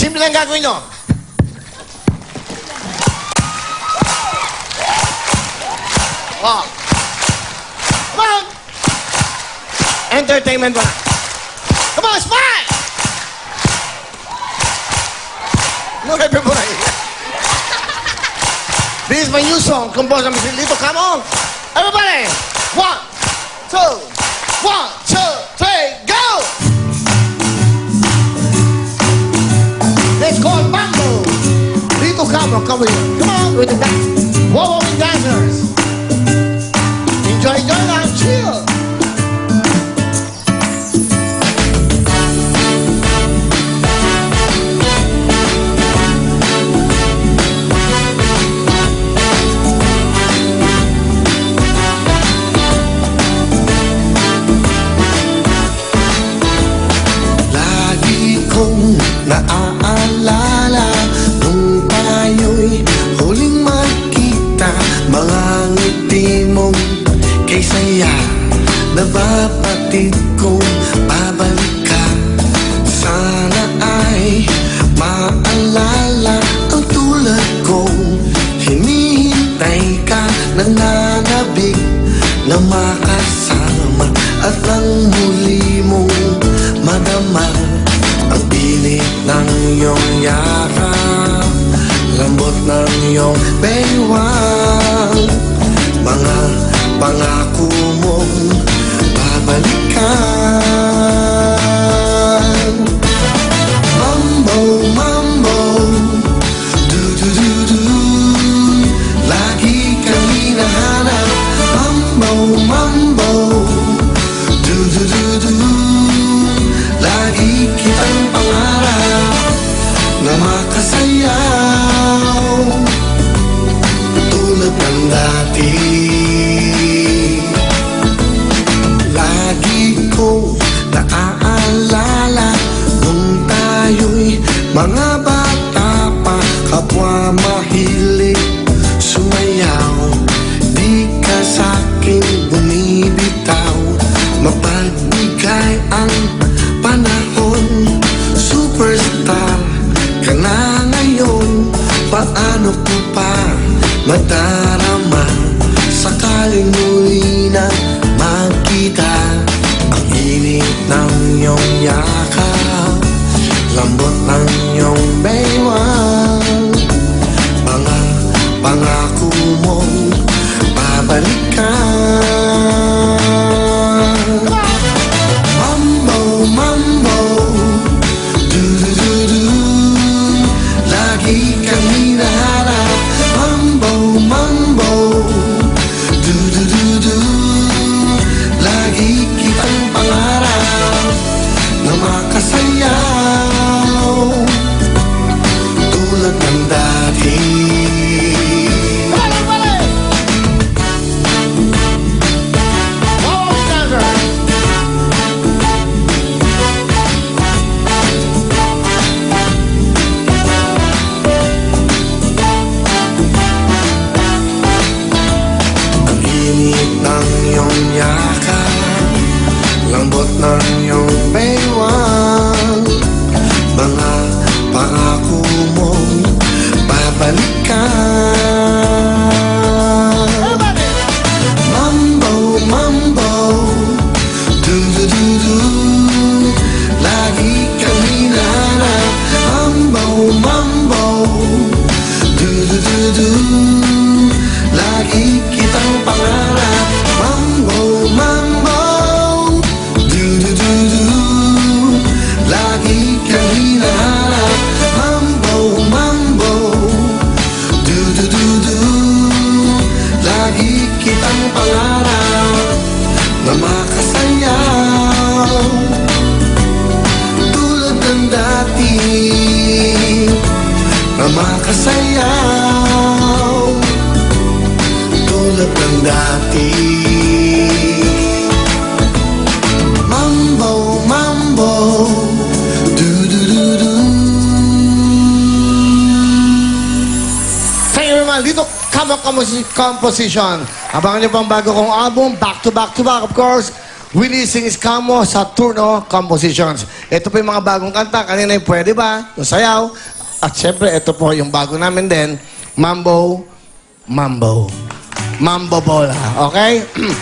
Simple lang gagawin nyo. Oh. Come on! Entertainment ba? Come on, smile! No happy boy. This is my new song, composed by Mr. Lito. Come on! Everybody! One, two, one, two, three, go! come on, come here. Come on. With the dance. Whoa, whoa, dancers. Enjoy, enjoy, and chill. là đi không là ai Nabapatid kong babalik ka. Sana ay maalala Ang tulad kong hinihintay ka Nananabik na makasama At ang muli mong madama Ang pilit ng iyong yakap Lambot ng iyong baywang Mga pangako mong babalikan. Mambo, mambo. Du, du, du, du. Lagi kang hinahanap Mambo, mambo. Du, du, du, du. Lagi kitang pangarap Na makasayaw. Tulad ng dati mga bata pa Kapwa mahilig sumayaw. Di ka sa'king bumibitaw. Mapagbigay ang panahon. Superstar ka na ngayon. Paano ko pa madarama? Sakaling muli na magkita Ang init ng iyong yakap. Lambot ng iyong baywang mambo Du, du, du, makasayaw Tulad ng dati Mambo, mambo Du, du, du, du. Dito, Camo Composi- Composition. Abangan niyo pang bago kong album, back to back to back, of course. Willie Sings Camo Saturno Compositions. Ito po yung mga bagong kanta. Kanina yung Pwede Ba? Yung Sayaw. At syempre, ito po yung bago namin din. Mambo, Mambo. Mambo Bola. Okay?